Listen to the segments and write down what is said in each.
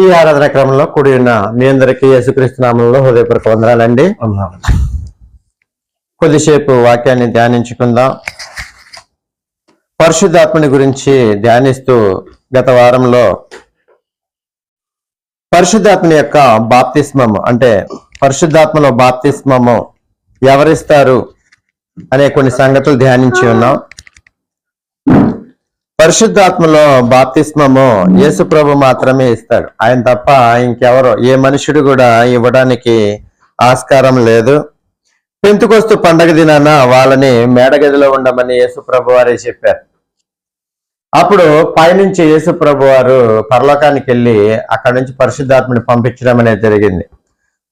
ఈ ఆరాధన క్రమంలో కూడి ఉన్న మీ అందరికీ యేసుక్రీస్తునామంలో హృదయపూర్వక వందనాలండి. కొద్దిసేపు వాక్యాన్ని ధ్యానించుకుందాం. పరిశుద్ధాత్మని గురించి ధ్యానిస్తూ గత వారంలో పరిశుద్ధాత్మని యొక్క బాప్తిస్మము అంటే పరిశుద్ధాత్మలో బాప్తిస్మము ఎవరిస్తారు అనే కొన్ని సంగతులు ధ్యానించి ఉన్నాం. పరిశుద్ధాత్మలో బాప్తిస్మము యేసు ప్రభు మాత్రమే ఇస్తాడు. ఆయన తప్ప ఇంకెవరో ఏ మనుషుడు కూడా ఇవ్వడానికి ఆస్కారం లేదు. పెంతుకొస్తు పండగ దినాన వాళ్ళని మేడగదిలో ఉండమని యేసు ప్రభు వారే చెప్పారు. అప్పుడు పైనుంచి యేసు ప్రభు వారు పరలోకానికి వెళ్ళి అక్కడి నుంచి పరిశుద్ధాత్మని పంపించడం అనేది జరిగింది.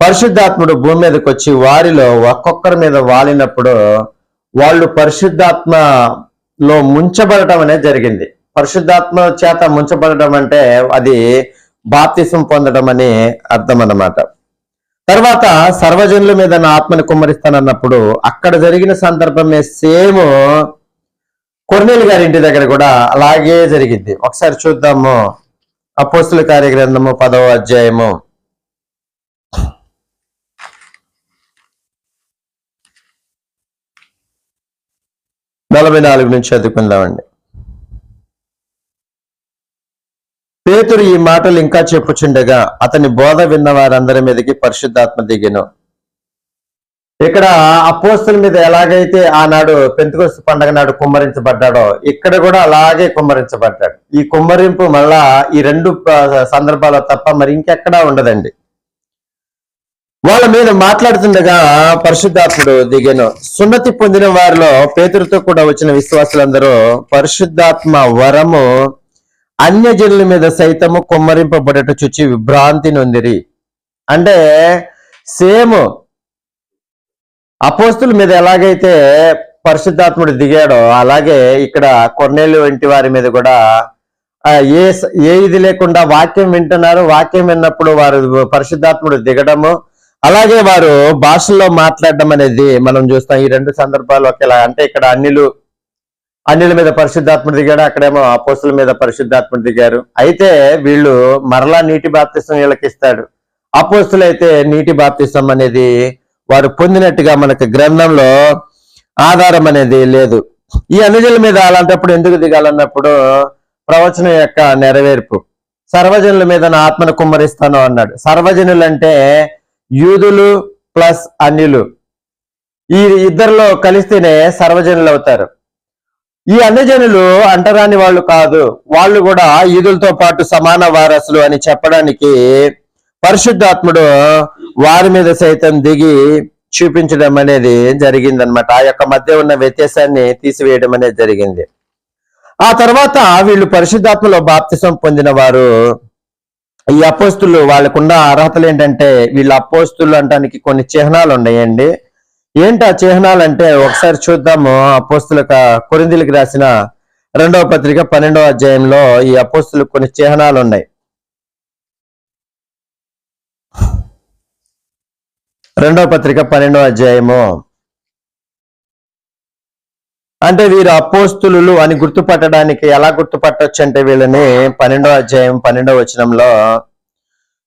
పరిశుద్ధాత్ముడు భూమి మీదకి వచ్చి వారిలో ఒక్కొక్కరి మీద వాలినప్పుడు వాళ్ళు పరిశుద్ధాత్మ లో ముంచబడటం అనేది జరిగింది. పరిశుద్ధాత్మ చేత ముంచబడటం అంటే అది బాప్తిసం పొందడం అని అర్థం అన్నమాట. తర్వాత సర్వజనుల మీద నా ఆత్మని కుమ్మరిస్తానన్నప్పుడు అక్కడ జరిగిన సందర్భమే సేమ్ కొర్నేలు గారి ఇంటి దగ్గర కూడా అలాగే జరిగింది. ఒకసారి చూద్దాము. అపోస్తుల కార్యగ్రంథము పదవ అధ్యాయము. నలభై నాలుగు నుంచి చదువుకుందామండి. పేతురు ఈ మాటలు ఇంకా చెప్పుచుండగా అతని బోధ విన్న వారందరి మీదకి పరిశుద్ధాత్మ దిగెను. ఇక్కడ అపోస్తుల మీద ఎలాగైతే ఆనాడు పెంతుకొస్తు పండగ నాడు కుమ్మరించబడ్డాడో ఇక్కడ కూడా అలాగే కుమ్మరించబడ్డాడు. ఈ కుమ్మరింపు మళ్ళా ఈ రెండు సందర్భాల సందర్భాల్లో తప్ప మరి ఇంకెక్కడా ఉండదండి. వాళ్ళ మీద మాట్లాడుతుండగా పరిశుద్ధాత్ముడు దిగాను. సున్నతి పొందిన వారిలో పేతురుతో కూడా వచ్చిన విశ్వాసులందరూ పరిశుద్ధాత్మ వరము అన్యజనుల మీద సైతము కుమ్మరింపబడట చూచి విభ్రాంతి నొందిరి. అంటే సేమ్ అపోస్తుల మీద ఎలాగైతే పరిశుద్ధాత్ముడు దిగాడో అలాగే ఇక్కడ కొన్నేళ్ళు వంటి వారి మీద కూడా ఏ ఏ ఇది లేకుండా వాక్యం వింటున్నారు వాక్యం విన్నప్పుడు వారు పరిశుద్ధాత్ముడు దిగడము అలాగే వారు భాషల్లో మాట్లాడడం అనేది మనం చూస్తాం. ఈ రెండు సందర్భాలు ఒకేలా. అంటే ఇక్కడ అన్నిలు అన్నిల మీద పరిశుద్ధాత్మ దిగాడు అక్కడేమో అపోస్తుల మీద పరిశుద్ధాత్మ దిగారు. అయితే వీళ్ళు మరలా నీటి బాప్తిసం వీళ్ళకి ఇస్తాడు. అపోస్తులు అయితే నీటి బాప్తిసం అనేది వారు పొందినట్టుగా మనకు గ్రంథంలో ఆధారం అనేది లేదు. ఈ అనుజుల మీద అలాంటప్పుడు ఎందుకు దిగాలన్నప్పుడు ప్రవచనం యొక్క నెరవేర్పు. సర్వజనుల మీద నా ఆత్మను కుమ్మరిస్తాను అన్నాడు. సర్వజనులు అంటే యూదులు ప్లస్ అన్యులు. ఈ ఇద్దరిలో కలిస్తేనే సర్వజనులు అవుతారు. ఈ అన్యజనులు అంటరాని వాళ్ళు కాదు. వాళ్ళు కూడా ఈదులతో పాటు సమాన వారసులు అని చెప్పడానికి పరిశుద్ధాత్ముడు వారి మీద సైతం దిగి చూపించడం అనేది జరిగిందనమాట ఆ యొక్క మధ్య ఉన్న వ్యత్యాసాన్ని తీసివేయడం అనేది జరిగింది. ఆ తర్వాత వీళ్ళు పరిశుద్ధాత్మలో బాప్తిసం పొందిన వారు ఈ అపోస్తులు వాళ్ళకున్న అర్హతలు ఏంటంటే వీళ్ళ అపోస్తులు అంటానికి కొన్ని చిహ్నాలు ఉన్నాయండి. ఏంటి ఆ చిహ్నాలు అంటే ఒకసారి చూద్దాము. అపోస్తుల కొరిందులకు రాసిన రెండవ పత్రిక పన్నెండవ అధ్యాయంలో ఈ అపోస్తులకు కొన్ని చిహ్నాలు ఉన్నాయి. రెండవ పత్రిక పన్నెండవ అధ్యాయము. అంటే వీరు అపోస్తులు అని గుర్తుపట్టడానికి ఎలా గుర్తుపట్టొచ్చు అంటే వీళ్ళని పన్నెండవ అధ్యాయం పన్నెండవ వచనంలో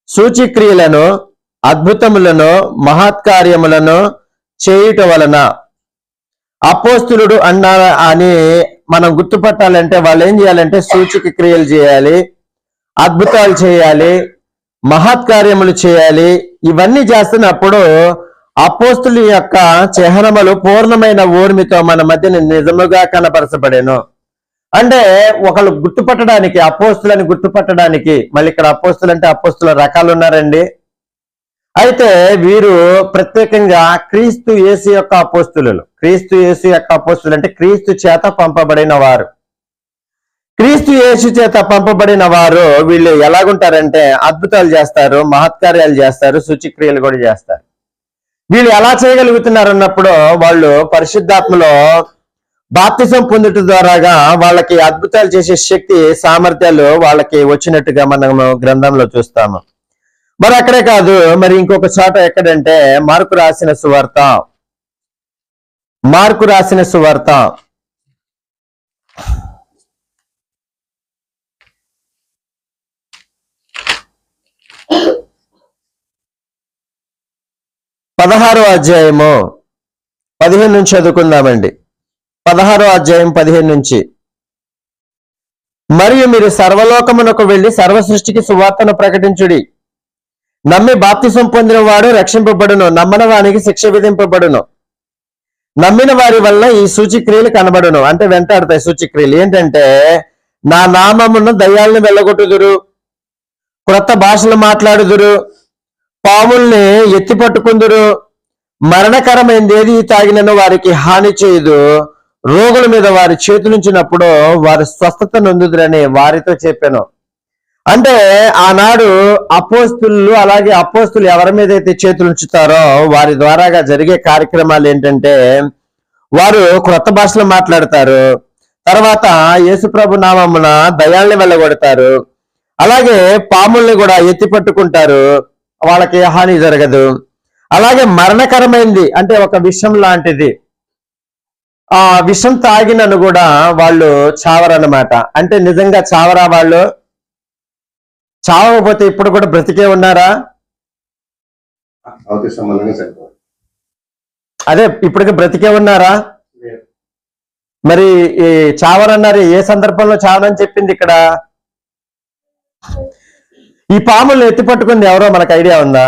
సూచిక్రియలను అద్భుతములను మహత్కార్యములను చేయుట వలన అపోస్తులుడు అన్నా అని మనం గుర్తుపట్టాలంటే వాళ్ళు ఏం చేయాలంటే సూచిక క్రియలు చేయాలి అద్భుతాలు చేయాలి మహత్కార్యములు చేయాలి ఇవన్నీ చేస్తున్నప్పుడు అపోస్తుల యొక్క చిహ్నములు పూర్ణమైన ఓర్మితో మన మధ్య నిజముగా కనపరచబడేను. అంటే ఒకళ్ళు గుర్తుపట్టడానికి అపోస్తులని గుర్తుపట్టడానికి మళ్ళీ ఇక్కడ అపోస్తులు అంటే అపోస్తుల రకాలు ఉన్నారండి అయితే వీరు ప్రత్యేకంగా క్రీస్తు యేసు యొక్క అపోస్తులు. క్రీస్తు యేసు యొక్క అపోస్తులు అంటే క్రీస్తు చేత పంపబడిన వారు. క్రీస్తు యేసు చేత పంపబడిన వారు వీళ్ళు ఎలాగుంటారంటే అద్భుతాలు చేస్తారు మహత్కార్యాలు చేస్తారు శుచిక్రియలు కూడా చేస్తారు. వీళ్ళు ఎలా చేయగలుగుతున్నారు అన్నప్పుడు వాళ్ళు పరిశుద్ధాత్మలో బాప్తిజం పొందుట ద్వారాగా వాళ్ళకి అద్భుతాలు చేసే శక్తి సామర్థ్యాలు వాళ్ళకి వచ్చినట్టుగా మనము గ్రంథంలో చూస్తాము. మరి అక్కడే కాదు మరి ఇంకొక చోట ఎక్కడంటే మార్కు రాసిన సువార్త. మార్కు రాసిన సువార్త. పదహారో అధ్యాయము పదిహేను నుంచి చదువుకుందామండి. పదహారో అధ్యాయం పదిహేను నుంచి. మరియు మీరు సర్వలోకమునకు వెళ్ళి సర్వ సృష్టికి సువార్తను ప్రకటించుడి. నమ్మి బాప్తిసం పొందిన వాడు రక్షింపబడును నమ్మని వానికి శిక్ష విధింపబడును. నమ్మిన వారి వల్ల ఈ సూచిక్రియలు కనబడును. అంటే వెంటాడతాయి సూచిక్రియలు. ఏంటంటే నా నామమును దయ్యాలను వెళ్ళగొట్టుదురు క్రొత్త భాషలు మాట్లాడుదురు పాముల్ని ఎత్తి పట్టుకుందరు. మరణకరమైనది ఏది? తాగినను వారికి హాని చేయదు. రోగుల మీద వారి చేతులుంచినప్పుడు వారి స్వస్థత నొందుదురని వారితో చెప్పాను. అంటే ఆనాడు అపోస్తులు అలాగే అపోస్తులు ఎవరి మీద అయితే చేతులు ఉంచుతారో వారి ద్వారాగా జరిగే కార్యక్రమాలు ఏంటంటే వారు క్రొత్త భాషలో మాట్లాడతారు. తర్వాత యేసుప్రభు నామమున దయాల్ని వెళ్ళగొడతారు అలాగే పాముల్ని కూడా ఎత్తి పట్టుకుంటారు. వాళ్ళకి హాని జరగదు. అలాగే మరణకరమైంది అంటే ఒక విషం లాంటిది. ఆ విషం తాగినను కూడా వాళ్ళు చావరన్నమాట. అంటే నిజంగా చావరా వాళ్ళు? చావకపోతే ఇప్పుడు కూడా బ్రతికే ఉన్నారా? అదే ఇప్పటికి బ్రతికే ఉన్నారా? మరి ఈ చావరన్నారు ఏ సందర్భంలో చావరని చెప్పింది ఇక్కడ? ఈ పాములను ఎత్తి పట్టుకుంది ఎవరో మనకు ఐడియా ఉందా?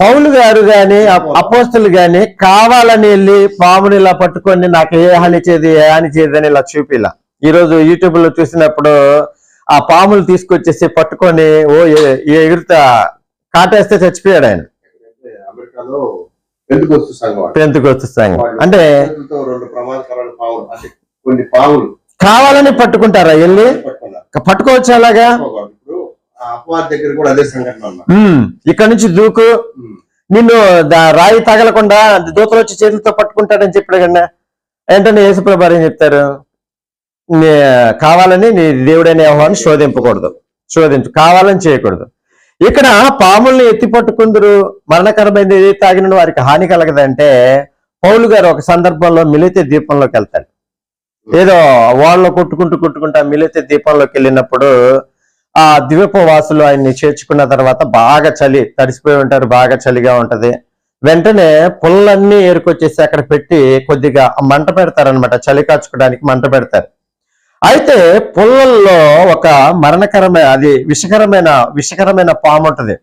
పౌలు గారు. గాని అప్- అపోస్తులు గాని కావాలని వెళ్ళి పాముని ఇలా పట్టుకొని నాకు ఏ హాని చేయదు ఏ హాని చేయదు అని ఇలా చూపిలా ఈ రోజు యూట్యూబ్లో చూసినప్పుడు ఆ పాములు తీసుకొచ్చేసి పట్టుకొని ఓ ఏ- ఎగురుతా కాటేస్తే చచ్చిపోయాడు ఆయన. పెంతుకొస్తు సంఘం అంటే కొన్ని పాములు కావాలని పట్టుకుంటారా వెళ్ళి? పట్టుకోవచ్చు అలాగా? దగ్గర కూడా అదే ఇక్కడ నుంచి దూకు. నిన్ను రాయి తగలకుండా దూతలు వచ్చి చేతులతో పట్టుకుంటాడని చెప్పాడు కన్నా ఏంటంటే యేసుప్రభు ఏం చెప్తారు? కావాలని నీ దేవుడైన యెహోవాను శోధింపకూడదు. శోధించు. కావాలని చేయకూడదు. ఇక్కడ పాముల్ని ఎత్తి పట్టుకుందరు. మరణకరమైనది ఏది తాగిన వారికి హాని కలగదంటే పౌలు గారు ఒక సందర్భంలో మిలితే దీపంలోకి వెళ్తాడు. ఏదో వాళ్ళు కొట్టుకుంటూ కొట్టుకుంటా మిలితే దీపంలోకి వెళ్ళినప్పుడు ఆ ద్వీపవాసులు ఆయన్ని చేర్చుకున్న తర్వాత బాగా చలి తడిసిపోయి ఉంటారు బాగా చలిగా ఉంటది. వెంటనే పుల్లన్నీ ఏరుకొచ్చేసి అక్కడ పెట్టి కొద్దిగా మంట పెడతారనమాట చలి కాచుకోవడానికి మంట పెడతారు. అయితే పుల్లల్లో ఒక మరణకరమైన అది విషకరమైన విషకరమైన పాము ఉంటది.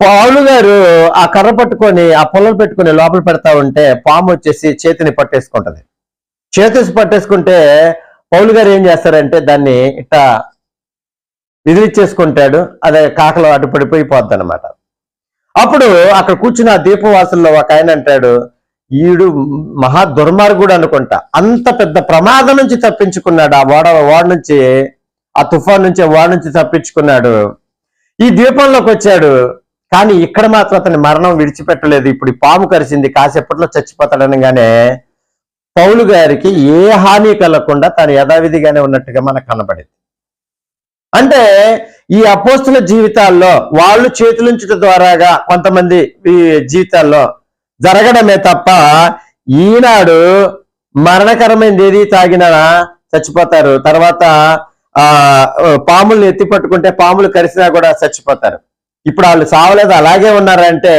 పావులు గారు ఆ కర్ర పట్టుకొని ఆ పుల్లలు పెట్టుకుని లోపల పెడతా ఉంటే పాము వచ్చేసి చేతిని పట్టేసుకుంటది. చేతేసి పట్టేసుకుంటే పౌలు గారు ఏం చేస్తారంటే దాన్ని ఇట్లా విదిలిచ్చేసుకుంటాడు అదే కాకలో అటు పడిపోయి పోద్ది అనమాట అప్పుడు అక్కడ కూర్చున్న ఆ దీపవాసుల్లో ఒక ఆయన అంటాడు ఈడు మహా దుర్మార్గుడు అనుకుంటా. అంత పెద్ద ప్రమాదం నుంచి తప్పించుకున్నాడు. ఆ ఓడ ఓడ నుంచి ఆ తుఫాన్ నుంచి ఓడ నుంచి తప్పించుకున్నాడు. ఈ ద్వీపంలోకి వచ్చాడు. కానీ ఇక్కడ మాత్రం అతని మరణం విడిచిపెట్టలేదు. ఇప్పుడు పాము కరిసింది. కాసేపట్లో చచ్చిపోతాడనగానే పౌలు గారికి ఏ హాని కలగకుండా తను యథావిధిగానే ఉన్నట్టుగా మనకు కనబడింది. అంటే ఈ అపోస్తుల జీవితాల్లో వాళ్ళు చేతులుంచడం ద్వారాగా కొంతమంది ఈ జీవితాల్లో జరగడమే తప్ప ఈనాడు మరణకరమైనది ఏది తాగినా చచ్చిపోతారు. తర్వాత ఆ పాముల్ని ఎత్తి పట్టుకుంటే పాములు కరిసినా కూడా చచ్చిపోతారు. ఇప్పుడు వాళ్ళు సావలేదు అలాగే ఉన్నారంటే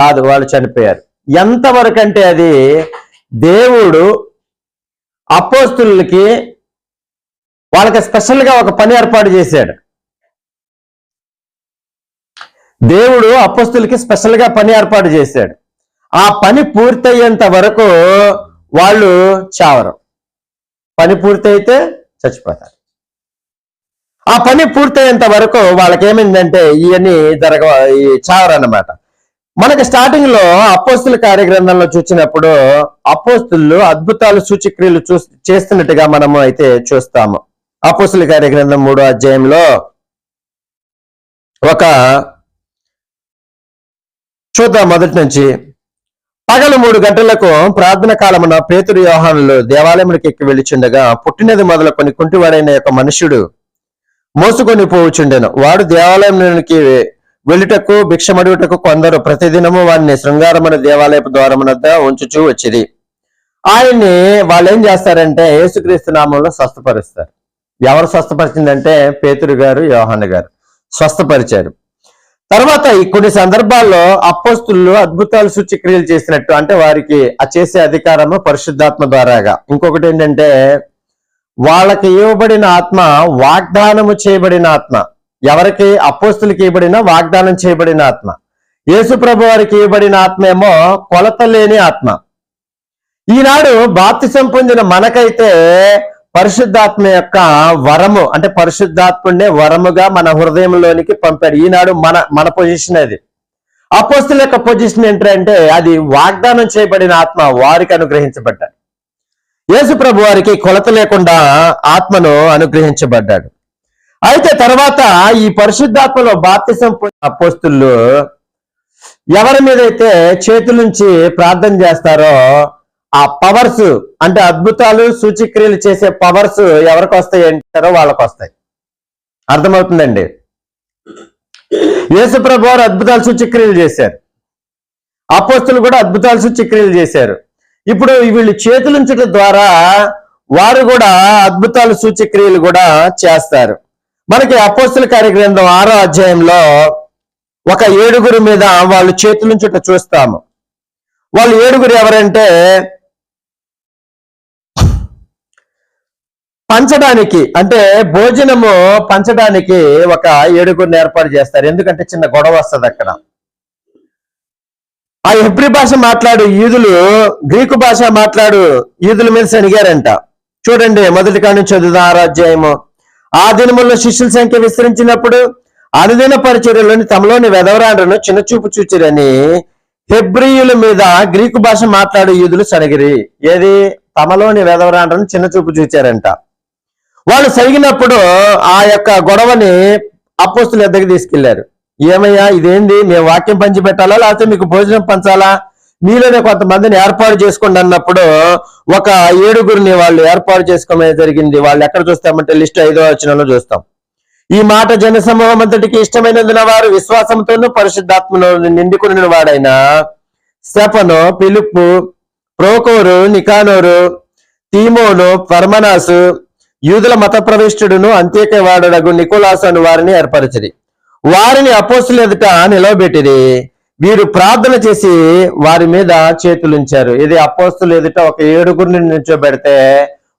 కాదు వాళ్ళు చనిపోయారు. ఎంతవరకు అంటే అది దేవుడు అపోస్తులకి వాళ్ళకి స్పెషల్గా ఒక పని ఏర్పాటు చేశాడు. దేవుడు అపోస్తులకి స్పెషల్గా పని ఏర్పాటు చేశాడు. ఆ పని పూర్తయ్యేంత వరకు వాళ్ళు చావరు. పని పూర్తయితే చచ్చిపోతారు. ఆ పని పూర్తయ్యేంత వరకు వాళ్ళకేమైందంటే ఇవన్నీ జరగ ఈ చావరు అన్నమాట మనకి స్టార్టింగ్లో అపోస్తుల కార్యగ్రంథంలో చూసినప్పుడు అపోస్తులు అద్భుతాలు సూచక్రియలు చూ చేస్తున్నట్టుగా మనము అయితే చూస్తాము. అపోస్తుల కార్యగ్రంథం మూడో అధ్యాయంలో ఒక చూద్దాం మొదటి నుంచి. పగలు మూడు గంటలకు ప్రార్థన కాలమున పేతురు యోహానులు దేవాలయములకు ఎక్కి వెళ్ళిచుండగా పుట్టినది మొదలుకొని కుంటివాడైన యొక్క మనుషుడు మోసుకొని పోవుచుండెను. వాడు దేవాలయంలోనికి వెళ్ళుటకు భిక్షమడుగుటకు కొందరు ప్రతిదినము వారిని శృంగారమున దేవాలయపు ద్వారమునద్ద ఉంచుచూ వచ్చింది ఆయన్ని వాళ్ళు ఏం చేస్తారంటే యేసుక్రీస్తు నామంలో స్వస్థపరుస్తారు. ఎవరు స్వస్థపరిచిందంటే పేతురు గారు యోహాన్ గారు స్వస్థపరిచారు. తర్వాత కొన్ని సందర్భాల్లో అపోస్తులు అద్భుతాలు సూచక్రియలు చేసినట్టు అంటే వారికి ఆ చేసే అధికారము పరిశుద్ధాత్మ ద్వారాగా. ఇంకొకటి ఏంటంటే వాళ్ళకి ఇవ్వబడిన ఆత్మ వాగ్దానము చేయబడిన ఆత్మ. ఎవరికి అపోస్తులకి ఇవ్వబడిన వాగ్దానం చేయబడిన ఆత్మ. యేసు ప్రభు వారికి ఇవ్వబడిన ఆత్మ ఏమో కొలత లేని ఆత్మ. ఈనాడు బాప్తిసం పొందిన మనకైతే పరిశుద్ధాత్మ యొక్క వరము అంటే పరిశుద్ధాత్ముడినే వరముగా మన హృదయంలోనికి పంపాడు. ఈనాడు మన మన పొజిషన్ అది. అపోస్తుల యొక్క పొజిషన్ ఏంటంటే అది వాగ్దానం చేయబడిన ఆత్మ వారికి అనుగ్రహించబడ్డాడు. యేసు ప్రభు వారికి కొలత లేకుండా ఆత్మను అనుగ్రహించబడ్డాడు. అయితే తర్వాత ఈ పరిశుద్ధాత్మలో బాప్తిసం అపోస్తులు ఎవరి మీదైతే చేతుల నుంచి ప్రార్థన చేస్తారో ఆ పవర్స్ అంటే అద్భుతాలు సూచిక్రియలు చేసే పవర్స్ ఎవరికి వస్తాయి అంటారో వాళ్ళకి వస్తాయి. అర్థమవుతుందండి? యేసుప్రభు వారు అద్భుతాలు సూచిక్రియలు చేశారు. అపోస్తులు కూడా అద్భుతాలు సూచిక్రియలు చేశారు. ఇప్పుడు వీళ్ళు చేతులుంచడం ద్వారా వారు కూడా అద్భుతాలు సూచిక్రియలు కూడా చేస్తారు. మనకి అపోస్తుల కార్యగ్రంథం ఆరో అధ్యాయంలో ఒక ఏడుగురు మీద వాళ్ళు నుంచి చూస్తాము. వాళ్ళు ఏడుగురు ఎవరంటే పంచడానికి అంటే భోజనము పంచడానికి ఒక ఏడుగురిని ఏర్పాటు చేస్తారు. ఎందుకంటే చిన్న గొడవ వస్తుంది అక్కడ. ఆ హెబ్రి భాష మాట్లాడు ఈదులు గ్రీకు భాష మాట్లాడు ఈదుల మీద శనిగారంట. చూడండి మొదటి కాడి నుంచి చదువుదాం ఆరాధ్యాయము ఆ దినముల్లో శిష్యుల సంఖ్య విస్తరించినప్పుడు అనుదిన పరిచర్యలోని తమలోని వెదవరాండ్రను చిన్న చూపు చూచిరని హెబ్రియుల మీద గ్రీకు భాష మాట్లాడు యూదులు సనగిరి ఏది? తమలోని వెదవరాండ్రను చిన్న చూపు చూచారంట. వాళ్ళు సరిగినప్పుడు ఆ యొక్క గొడవని అపోస్తుల ఎద్దకు తీసుకెళ్ళారు. ఏమయ్యా ఇదేంది? మేము వాక్యం పంచి పెట్టాలా లేకపోతే మీకు భోజనం పంచాలా? మీలోనే కొంతమందిని ఏర్పాటు చేసుకోండి అన్నప్పుడు ఒక ఏడుగురిని వాళ్ళు ఏర్పాటు చేసుకోవడం జరిగింది. వాళ్ళు ఎక్కడ చూస్తామంటే లిస్ట్ ఐదో వచనంలో చూస్తాం. ఈ మాట జన అంతటికి ఇష్టమైనందున వారు విశ్వాసంతోనూ పరిశుద్ధాత్మలో నిండుకుని వాడైన శపను పిలుపు ప్రోకోరు నికానోరు తీమోను పర్మనాసు యూదుల మత ప్రవిష్టుడును అంత్యక వాడడగు నికోలాసు అని వారిని ఏర్పరచిరి. వారిని అపోసులు ఎదుట నిలవబెట్టిరి. వీరు ప్రార్థన చేసి వారి మీద చేతులుంచారు. ఇది అపోస్తులు ఎదుట ఒక ఏడుగురిని నిల్చోబెడితే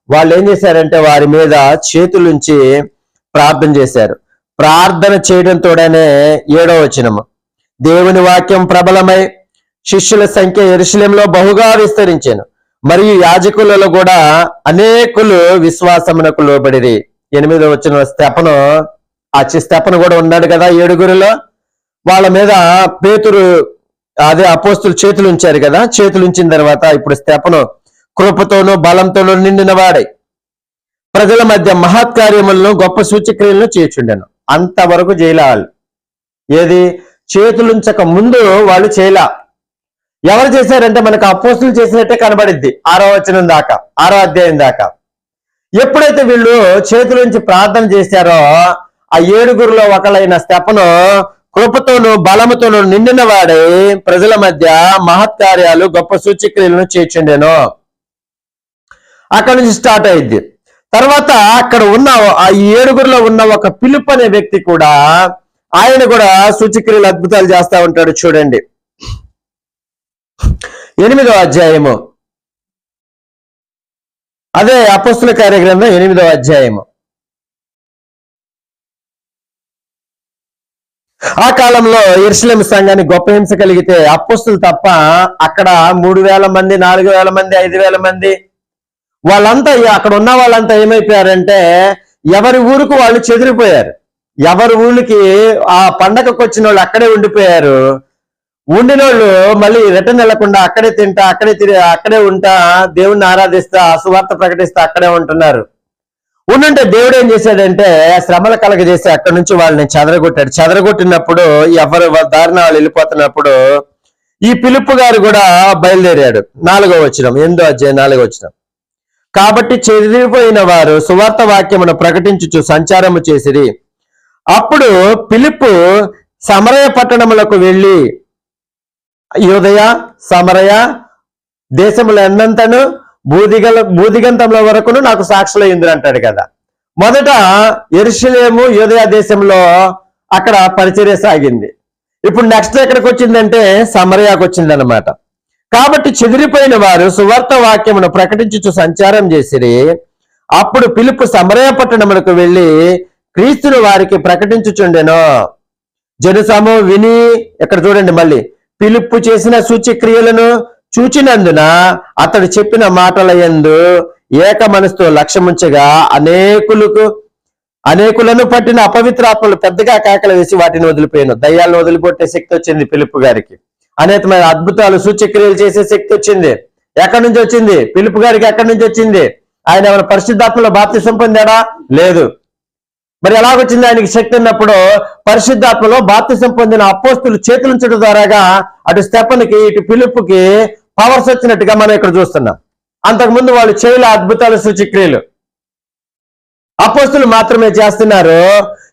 వాళ్ళు ఏం చేశారంటే వారి మీద చేతులుంచి ప్రార్థన చేశారు. ప్రార్థన చేయడంతోనే ఏడో వచనము. దేవుని వాక్యం ప్రబలమై శిష్యుల సంఖ్య ఎరుశలంలో బహుగా విస్తరించాను. మరియు యాజకులలో కూడా అనేకులు విశ్వాసమునకు లోబడిరి. ఎనిమిదో వచ్చిన స్తెపను ఆ చి స్తెపను కూడా ఉన్నాడు కదా ఏడుగురిలో. వాళ్ళ మీద పేతురు అదే అపోస్తులు చేతులు ఉంచారు కదా చేతులు ఉంచిన తర్వాత ఇప్పుడు స్తెపను కృపతోనూ బలంతోనూ నిండిన వాడే. ప్రజల మధ్య మహత్కార్యములను గొప్ప సూచక్రియలను చేర్చుండెను అంతవరకు జైలు వాళ్ళు. ఏది? చేతులుంచక ముందు వాళ్ళు చేయలా. ఎవరు చేశారంటే మనకు అపోస్తులు చేసినట్టే కనబడిద్ది. ఆరో వచనం దాకా ఆరో అధ్యాయం దాకా. ఎప్పుడైతే వీళ్ళు చేతులుంచి ప్రార్థన చేశారో ఆ ఏడుగురులో ఒకళ్ళైన స్టెపను కృపతోనూ బలముతోనూ నిండిన వాడై ప్రజల మధ్య మహత్కార్యాలు గొప్ప సూచక్రియలను చేర్చుండెను. అక్కడి నుంచి స్టార్ట్ అయింది తర్వాత అక్కడ ఉన్న ఆ ఏడుగురిలో ఉన్న ఒక పిలుపు అనే వ్యక్తి కూడా ఆయన కూడా సూచక్రియలు అద్భుతాలు చేస్తా ఉంటాడు చూడండి. ఎనిమిదో అధ్యాయము. అదే అపస్తుల కార్యగ్రంథం ఎనిమిదో అధ్యాయము. ఆ కాలంలో ఎరుసలేం సంఘాన్ని గొప్ప హింస కలిగితే అప్పస్తులు తప్ప అక్కడ మూడు వేల మంది నాలుగు వేల మంది ఐదు వేల మంది. వాళ్ళంతా అక్కడ ఉన్న వాళ్ళంతా ఏమైపోయారంటే ఎవరి ఊరుకు వాళ్ళు చెదిరిపోయారు. ఎవరి ఊళ్ళకి ఆ పండగకు వచ్చిన వాళ్ళు అక్కడే ఉండిపోయారు. ఉండిన వాళ్ళు మళ్ళీ రిటర్న్ వెళ్ళకుండా అక్కడే తింటా అక్కడే తిరిగి అక్కడే ఉంటా దేవుణ్ణి ఆరాధిస్తా సువార్త ప్రకటిస్తా అక్కడే ఉంటున్నారు. ఉండుంటే దేవుడు ఏం చేశాడంటే శ్రమల కలగజేసి అక్కడి నుంచి వాళ్ళని చెదరగొట్టాడు. చెదరగొట్టినప్పుడు ఎవరు దారిన వాళ్ళు వెళ్ళిపోతున్నప్పుడు ఈ పిలుపు గారు కూడా బయలుదేరాడు. నాలుగో వచ్చిన ఎందో అధ్యాయం నాలుగో వచ్చిన కాబట్టి చెదిరిపోయిన వారు సువార్త వాక్యమును ప్రకటించుచు సంచారము చేసిరి. అప్పుడు పిలుపు సమరయ పట్టణములకు వెళ్ళి యోదయ సమరయ దేశములు భూదిగల బూదిగల బూదిగంతంలో వరకును నాకు సాక్షులు అయ్యింది అంటాడు కదా. మొదట ఎరుషలేము యోధయా దేశంలో అక్కడ పరిచర్య సాగింది. ఇప్పుడు నెక్స్ట్ ఎక్కడికి వచ్చిందంటే సమరయాకు వచ్చిందన్నమాట. కాబట్టి చెదిరిపోయిన వారు సువార్త వాక్యమును ప్రకటించుచు సంచారం చేసిరి. అప్పుడు పిలుపు సమరయ పట్టణములకు వెళ్ళి క్రీస్తును వారికి ప్రకటించుచుండెను. జనసము విని ఇక్కడ చూడండి మళ్ళీ పిలుపు చేసిన సూచ్యక్రియలను చూచినందున అతడు చెప్పిన మాటల ఎందు ఏక మనసుతో లక్ష్యముంచగా అనేకులకు అనేకులను పట్టిన అపవిత్రాత్మలు పెద్దగా కేకలు వేసి వాటిని వదిలిపోయాను. దయ్యాలను వదిలిపెట్టే శక్తి వచ్చింది పిలుపు గారికి. అనేకమైన అద్భుతాలు సూచక్రియలు చేసే శక్తి వచ్చింది. ఎక్కడి నుంచి వచ్చింది? పిలుపు గారికి ఎక్కడి నుంచి వచ్చింది? ఆయన ఏమైనా పరిశుద్ధాత్మలో బాప్తిసం పొందాడా? లేదు. మరి ఎలాగొచ్చింది ఆయనకి శక్తి ఉన్నప్పుడు పరిశుద్ధాత్మలో బాప్తిసం పొందిన అపోస్తులు చేతులుంచడం ద్వారాగా అటు స్టెపన్కి ఇటు పిలుపుకి పవర్స్ వచ్చినట్టుగా మనం ఇక్కడ చూస్తున్నాం. అంతకుముందు వాళ్ళు చేయలే అద్భుతాలు సూచిక్రియలు. అపోస్తులు మాత్రమే చేస్తున్నారు.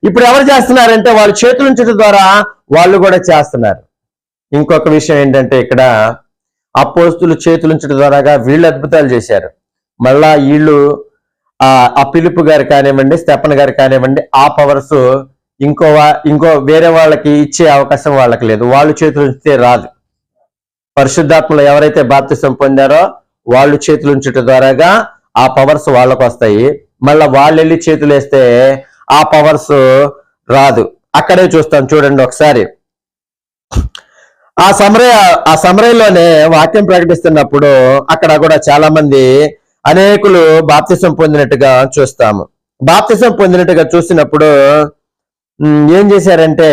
ఇప్పుడు ఎవరు చేస్తున్నారంటే వాళ్ళు చేతులుంచడం ద్వారా వాళ్ళు కూడా చేస్తున్నారు. ఇంకొక విషయం ఏంటంటే ఇక్కడ అపోస్తులు చేతులుంచడం ద్వారాగా వీళ్ళు అద్భుతాలు చేశారు. మళ్ళా వీళ్ళు ఆ ఆ పిలుపు గారు కానివ్వండి స్టెపన్ గారు కానివ్వండి ఆ పవర్స్ ఇంకో ఇంకో వేరే వాళ్ళకి ఇచ్చే అవకాశం వాళ్ళకి లేదు. వాళ్ళు చేతులు ఉంచితే రాదు. పరిశుద్ధాత్మలు ఎవరైతే బాప్తిసం పొందారో వాళ్ళు చేతులు ఉంచుట ద్వారాగా ఆ పవర్స్ వాళ్ళకు వస్తాయి. మళ్ళా వాళ్ళు వెళ్ళి చేతులు వేస్తే ఆ పవర్స్ రాదు. అక్కడే చూస్తాం చూడండి ఒకసారి. ఆ సమరయ ఆ సమరయంలోనే వాక్యం ప్రకటిస్తున్నప్పుడు అక్కడ కూడా చాలా మంది అనేకులు బాప్తిసం పొందినట్టుగా చూస్తాము. బాప్తిసం పొందినట్టుగా చూసినప్పుడు ఏం చేశారంటే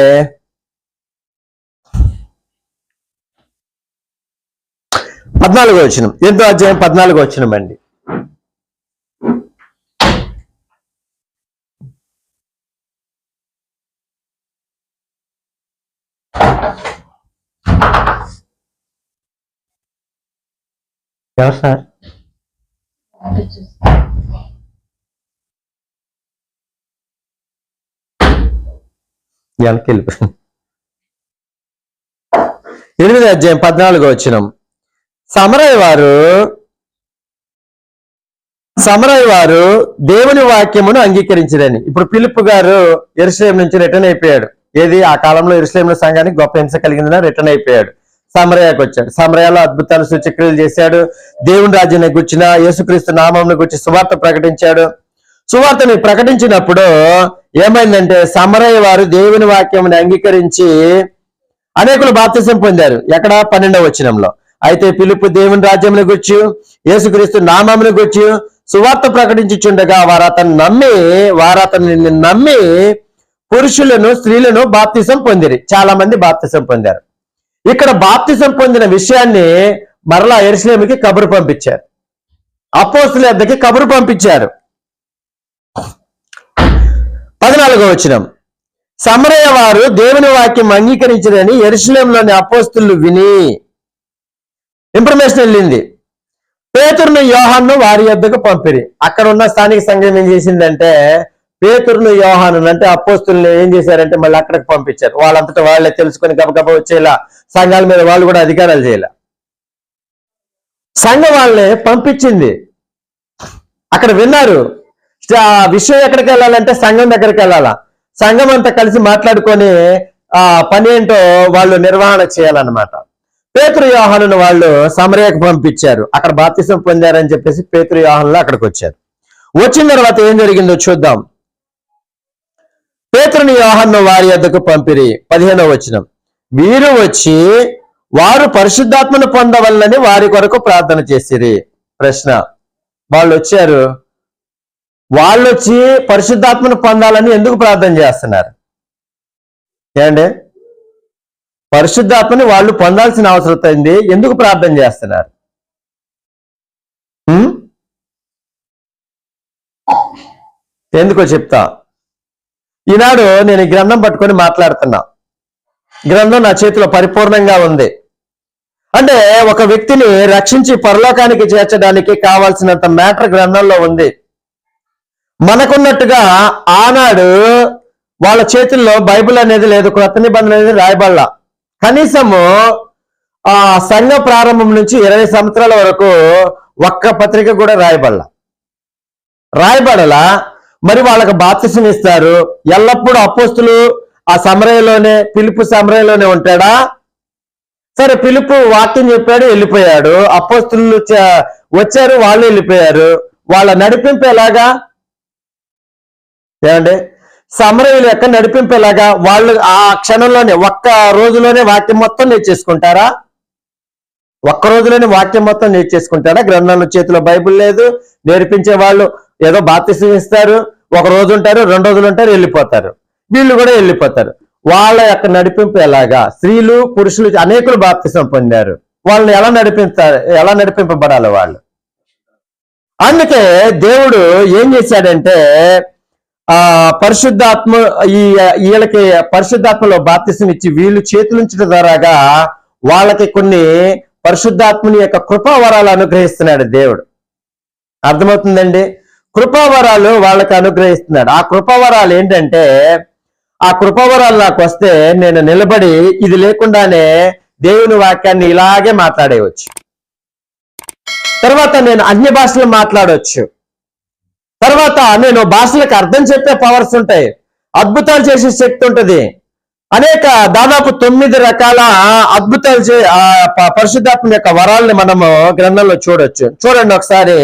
పద్నాలుగో వచ్చిన ఎంతో అధ్యాయం? పద్నాలుగో వచ్చినం అండి. ఎవరు సార్? వెనక్కి వెళ్ళిపోయింది ఎనిమిది అధ్యాయం పద్నాలుగో వచ్చినం సమరయ్య వారు సమరయ్య వారు దేవుని వాక్యమును అంగీకరించరని ఇప్పుడు పిలుపు గారు ఎరుసలేం నుంచి రిటర్న్ అయిపోయాడు. ఏది? ఆ కాలంలో ఎరుసలేంల సంఘానికి గొప్ప హింస కలిగిందని రిటర్న్ అయిపోయాడు. సమరయాకు వచ్చాడు. సమరయాలో అద్భుతాలు సూచక్రియలు చేశాడు. దేవుని రాజ్యాన్ని గుర్చిన యేసుక్రీస్తు నామంను గుర్చి సువార్త ప్రకటించాడు. సువార్తని ప్రకటించినప్పుడు ఏమైందంటే సమరయ్య వారు దేవుని వాక్యముని అంగీకరించి అనేకులు బాప్తిసం పొందారు. ఎక్కడ? పన్నెండవ వచనంలో. అయితే పిలుపు దేవుని రాజ్యమును గుర్చి యేసుక్రీస్తు నామమును గుర్చి సువార్త ప్రకటించుచుండగా వారు అతను నమ్మి వారు అతన్ని నమ్మి పురుషులను స్త్రీలను బాప్తిసం పొందిరి. చాలా మంది బాప్తిసం పొందారు. ఇక్కడ బాప్తిసం పొందిన విషయాన్ని మరలా ఎరుసలేమికి కబురు పంపించారు. అపోస్తుల వద్దకి కబురు పంపించారు. పద్నాలుగో వచనం. సమరయ్య వారు దేవుని వాక్యం అంగీకరించరని ఎరుసలేంలోని అపోస్తులు విని ఇన్ఫర్మేషన్ వెళ్ళింది. పేతురును యోహాన్ను వారి యొద్దకు పంపిరి. అక్కడ ఉన్న స్థానిక సంఘం ఏం చేసిందంటే పేతురును యోహాను అంటే అపోస్తుల్ని ఏం చేశారంటే మళ్ళీ అక్కడికి పంపించారు. వాళ్ళంతటా వాళ్ళే తెలుసుకొని గబగబ వచ్చేలా సంఘాల మీద వాళ్ళు కూడా అధికారాలు చేయాల. సంఘం వాళ్ళని పంపించింది. అక్కడ విన్నారు. ఆ విషయం ఎక్కడికి వెళ్ళాలంటే సంఘం దగ్గరికి వెళ్ళాలా? సంఘం అంతా కలిసి మాట్లాడుకొని ఆ పని ఏంటో వాళ్ళు నిర్వహణ చేయాలన్నమాట. పేతురు యోహాను వాళ్ళు సమరయకు పంపించారు. అక్కడ బాప్తిసం పొందారని చెప్పేసి పేతురు యోహానులు అక్కడికి వచ్చారు. వచ్చిన తర్వాత ఏం జరిగిందో చూద్దాం. పేతురుని యోహన్ను వారి వద్దకు పంపిరి. పదిహేనవ వచనం. వీరు వచ్చి వారు పరిశుద్ధాత్మను పొందవల్లని వారి కొరకు ప్రార్థన చేసిరి. ప్రశ్న. వాళ్ళు వచ్చారు. వాళ్ళు వచ్చి పరిశుద్ధాత్మను పొందాలని ఎందుకు ప్రార్థన చేస్తున్నారు? ఏమండి? పరిశుద్ధాత్మని వాళ్ళు పొందాల్సిన అవసరం ఉంది ఎందుకు ప్రార్థన చేస్తున్నారు? ఎందుకో చెప్తా. ఈనాడు నేను ఈ గ్రంథం పట్టుకొని మాట్లాడుతున్నా. గ్రంథం నా చేతిలో పరిపూర్ణంగా ఉంది. అంటే ఒక వ్యక్తిని రక్షించి పరలోకానికి చేర్చడానికి కావాల్సినంత మ్యాటర్ గ్రంథంలో ఉంది. మనకున్నట్టుగా ఆనాడు వాళ్ళ చేతుల్లో బైబిల్ అనేది లేదు క్రొత్త నిబంధన అనేది రాయబడలా. కనీసము ఆ సంఘ ప్రారంభం నుంచి ఇరవై సంవత్సరాల వరకు ఒక్క పత్రిక కూడా రాయబడలా. రాయబడలా. మరి వాళ్ళకి బాప్తిసం ఇస్తారు. ఎల్లప్పుడూ అపోస్తులు ఆ సమరయలోనే పిలుపు సమరయలోనే ఉంటాడా? సరే పిలుపు వాక్యం చెప్పాడు వెళ్ళిపోయాడు. అపోస్తులు వచ్చారు వాళ్ళు వెళ్ళిపోయారు. వాళ్ళ నడిపింపు ఎలాగా? ఏమండి? సమరయులు యొక్క నడిపింపు ఎలాగా వాళ్ళు ఆ క్షణంలోనే ఒక్క రోజులోనే వాక్యం మొత్తం నేర్చేసుకుంటారా ఒక్క రోజులోనే వాక్యం మొత్తం నేర్చేసుకుంటారా గ్రంథంలో చేతిలో బైబుల్ లేదు నేర్పించే వాళ్ళు ఏదో బాప్తిసం ఇస్తారు ఒక రోజు ఉంటారు రెండు రోజులు ఉంటారు వెళ్ళిపోతారు. వీళ్ళు కూడా వెళ్ళిపోతారు. వాళ్ళ యొక్క నడిపింపు ఎలాగా? స్త్రీలు పురుషులు అనేకులు బాప్తిసం పొందారు. వాళ్ళని ఎలా నడిపిస్తారు ఎలా నడిపింపబడాలి వాళ్ళు? అందుకే దేవుడు ఏం చేశాడంటే ఆ పరిశుద్ధాత్మ ఈ వీళ్ళకి పరిశుద్ధాత్మలో బాప్తిసం ఇచ్చి వీళ్ళు చేతులుంచడం ద్వారాగా వాళ్ళకి కొన్ని పరిశుద్ధాత్మని యొక్క కృపావరాలు అనుగ్రహిస్తున్నాడు దేవుడు. అర్థమవుతుందండి? కృపావరాలు వాళ్ళకి అనుగ్రహిస్తున్నాడు. ఆ కృపావరాలు ఏంటంటే ఆ కృపావరాలు నాకు వస్తే నేను నిలబడి ఇది లేకుండానే దేవుని వాక్యాన్ని ఇలాగే మాట్లాడేయవచ్చు తర్వాత నేను అన్య భాషలు మాట్లాడవచ్చు తర్వాత నేను భాషలకు అర్థం చెప్పే పవర్స్ ఉంటాయి. అద్భుతాలు చేసే శక్తి ఉంటుంది. అనేక దాదాపు తొమ్మిది రకాల అద్భుతాలు చే పరిశుద్ధాత్మ యొక్క వరాలని మనము గ్రంథంలో చూడొచ్చు. చూడండి ఒకసారి